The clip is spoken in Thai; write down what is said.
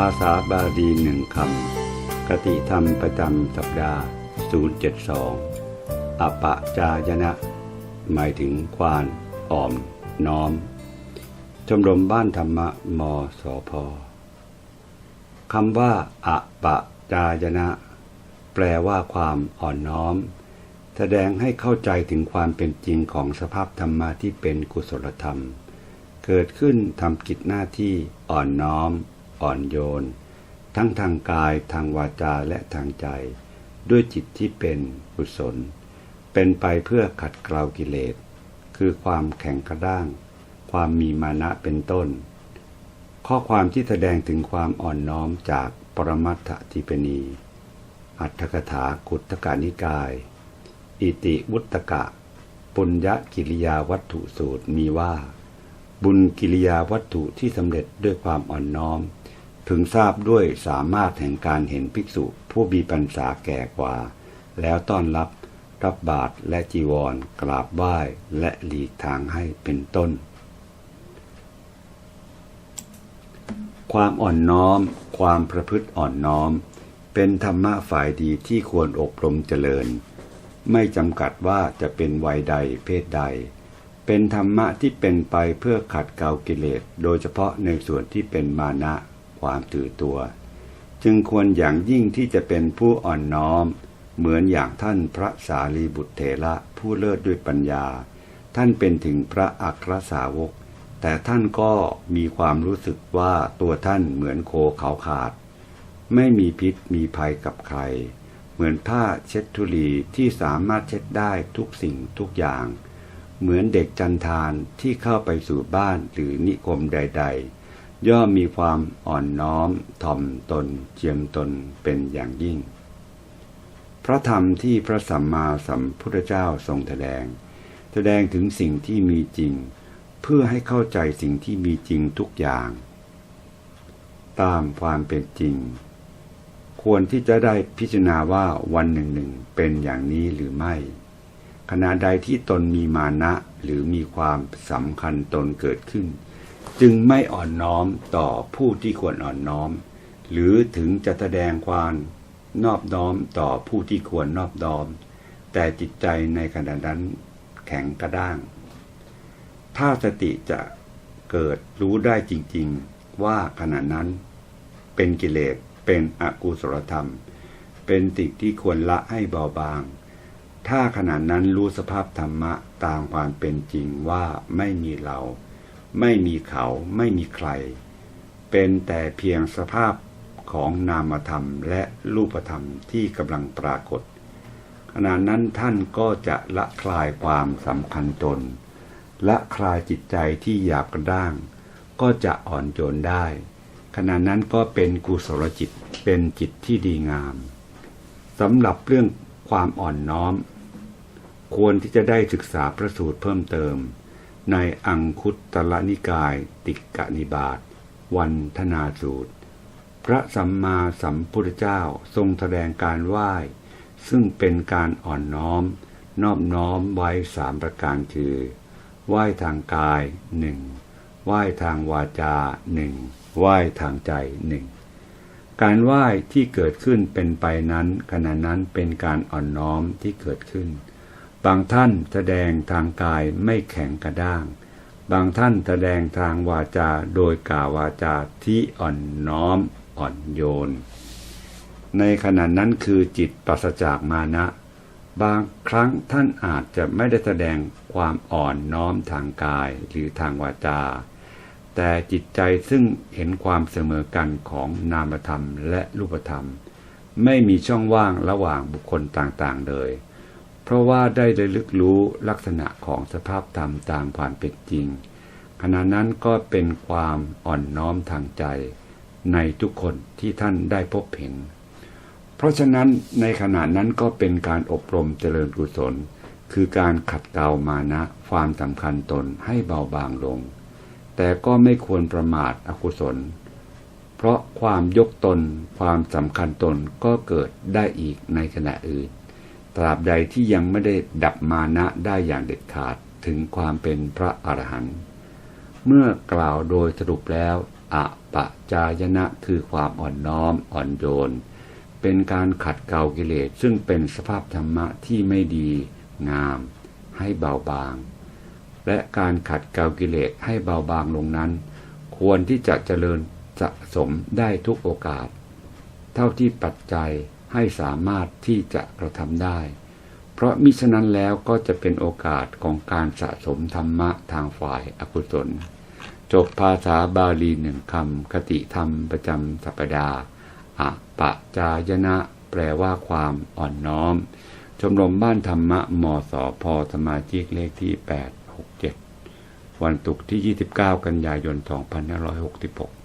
ภาษาบาลีหนึ่งคำกติธรรมประจำสัปดาห์ 072 อปะจายนะ หมายถึงควานอ่อม น้อม ชมรมบ้านธรรมะมสพคำว่าอปะจายนะ แปลว่าความอ่อนน้อม แสดงให้เข้าใจถึงความเป็นจริงของสภาพธรรมะที่เป็นกุศลธรรม เกิดขึ้นทำกิจหน้าที่อ่อนน้อม อ่อนโยน ทั้งทางกายทางวาจาและทางใจ ด้วยจิตที่เป็นกุศล เป็นไปเพื่อขัดเกลากิเลส คือความแข็งกระด้าง ความมีมานะเป็นต้น ข้อความที่แสดงถึงความอ่อนน้อมจากปรมัตถทิปณี อัตถกถากุตกานิกาย อิติวุตกะ ปุญญกิริยาวัตถุสูตรมีว่า บุญกิริยาวัตถุที่สำเร็จด้วยความอ่อนน้อมถึงทราบด้วยสามารถแห่งการเห็นภิกษุผู้มีปัญษาแก่กว่า แล้วต้อนรับรับบาตรและจีวร กราบไหว้และหลีกทางให้เป็นต้น ความอ่อนน้อม ความประพฤติอ่อนน้อม เป็นธรรมะฝ่ายดีที่ควรอบรมเจริญ ไม่จำกัดว่าจะเป็นวัยใดเพศใด เป็นธรรมะที่เป็นไปเพื่อขัดเกลากิเลส โดยเฉพาะในส่วนที่เป็นมานะความถือตัว จึงควรอย่างยิ่งที่จะเป็นผู้อ่อนน้อม เหมือนอย่างท่านพระสารีบุตรเถระผู้เลิศด้วยปัญญา ท่านเป็นถึงพระอัครสาวก แต่ท่านก็มีความรู้สึกว่าตัวท่านเหมือนโคเขาขาด ไม่มีพิษมีภัยกับใคร เหมือนผ้าเช็ดทุลีที่สามารถเช็ดได้ทุกสิ่งทุกอย่าง เหมือนเด็กจันทานที่เข้าไปสู่บ้านหรือนิคมใด ๆ ย่อมมีความอ่อนน้อมถ่อมตนเจียมตนเป็นอย่างยิ่ง พระธรรมที่พระสัมมาสัมพุทธเจ้าทรงแสดง แสดงถึงสิ่งที่มีจริง เพื่อให้เข้าใจสิ่งที่มีจริงทุกอย่าง ตามความเป็นจริง ควรที่จะได้พิจารณาว่าวันหนึ่งหนึ่งเป็นอย่างนี้หรือไม่ ขณะใดที่ตนมีมานะหรือมีความสำคัญตนเกิดขึ้น จึงไม่อ่อนน้อมต่อผู้ที่ควรอ่อนน้อม หรือถึงจะแสดงความนอบน้อมต่อผู้ที่ควรนอบน้อม แต่จิตใจในขณะนั้นแข็งกระด้าง ถ้าสติจะเกิดรู้ได้จริง ๆ ว่าขณะนั้น เป็นกิเลสเป็นอกุศลธรรม เป็นสิ่งที่ควรละให้เบาบาง ถ้าขณะนั้นรู้สภาพธรรมะตามความเป็นจริงว่าไม่มีเรา ไม่มีเขาไม่มีใคร เป็นแต่เพียงสภาพของนามธรรมและรูปธรรมที่กำลังปรากฏ ขณะนั้นท่านก็จะละคลายความสำคัญตน ละคลายจิตใจที่หยาบกระด้าง ก็จะอ่อนโยนได้ ขณะนั้นก็เป็นกุศลจิตเป็นจิตที่ดีงามสำหรับเรื่องความอ่อนน้อม ควรที่จะได้ศึกษาพระสูตรเพิ่มเติม ในอังคุตตลนิกาย ติกะนิบาตวันธนาสูตร พระสัมมาสัมพุทธเจ้าทรงแสดงการไหว้ ซึ่งเป็นการอ่อนน้อม นอบน้อมไว้สามประการคือไหว้ทางกายหนึ่งไหว้ทางวาจาหนึ่งไหว้ทางใจหนึ่งการไหว้ที่เกิดขึ้นเป็นไปนั้นขณะนั้นเป็นการอ่อนน้อมที่เกิดขึ้น บางท่านแสดงทางกายไม่แข็งกระด้าง บางท่านแสดงทางวาจาโดยกล่าววาจาที่อ่อนน้อมอ่อนโยน ในขณะนั้นคือจิตปราศจากมานะ บางครั้งท่านอาจจะไม่ได้แสดงความอ่อนน้อมทางกายหรือทางวาจา แต่จิตใจซึ่งเห็นความเสมอกันของนามธรรมและรูปธรรม ไม่มีช่องว่างระหว่างบุคคลต่างๆเลย เพราะว่าได้ได้ลึกรู้ลักษณะของสภาพธรรมตามความเป็นจริง ขณะนั้นก็เป็นความอ่อนน้อมทางใจ ในทุกคนที่ท่านได้พบเห็น เพราะฉะนั้นในขณะนั้นก็เป็นการอบรมเจริญกุศล คือการขัดเกลามานะความสำคัญตนให้เบาบางลง แต่ก็ไม่ควรประมาทอกุศล เพราะความยกตน ความสำคัญตนก็เกิดได้อีกในขณะอื่น ตราบใดที่ยังไม่ได้ดับมานะได้อย่างเด็ดขาดถึงความเป็นพระอรหันต์เมื่อกล่าวโดยสรุปแล้วอะปะจายนะคือความอ่อนน้อมอ่อนโยน เป็นการขัดเกลากิเลสซึ่งเป็นสภาพธรรมะที่ไม่ดีงาม ให้เบาบาง และการขัดเกลากิเลสให้เบาบางลงนั้น ควรที่จะเจริญสะสมได้ทุกโอกาส เท่าที่ปัจจัย ให้สามารถที่จะกระทำได้ เพราะมิฉะนั้นแล้วก็จะเป็นโอกาสของการสะสมธรรมะทางฝ่ายอกุศล จบภาษาบาลีหนึ่งคำคติธรรมประจำสัปดาห์อะปะจายนะแปลว่าความอ่อนน้อม ชมรมบ้านธรรมะมสพสมาชิกเลขที่ 867 วันศุกร์ที่ 29 กันยายน 2566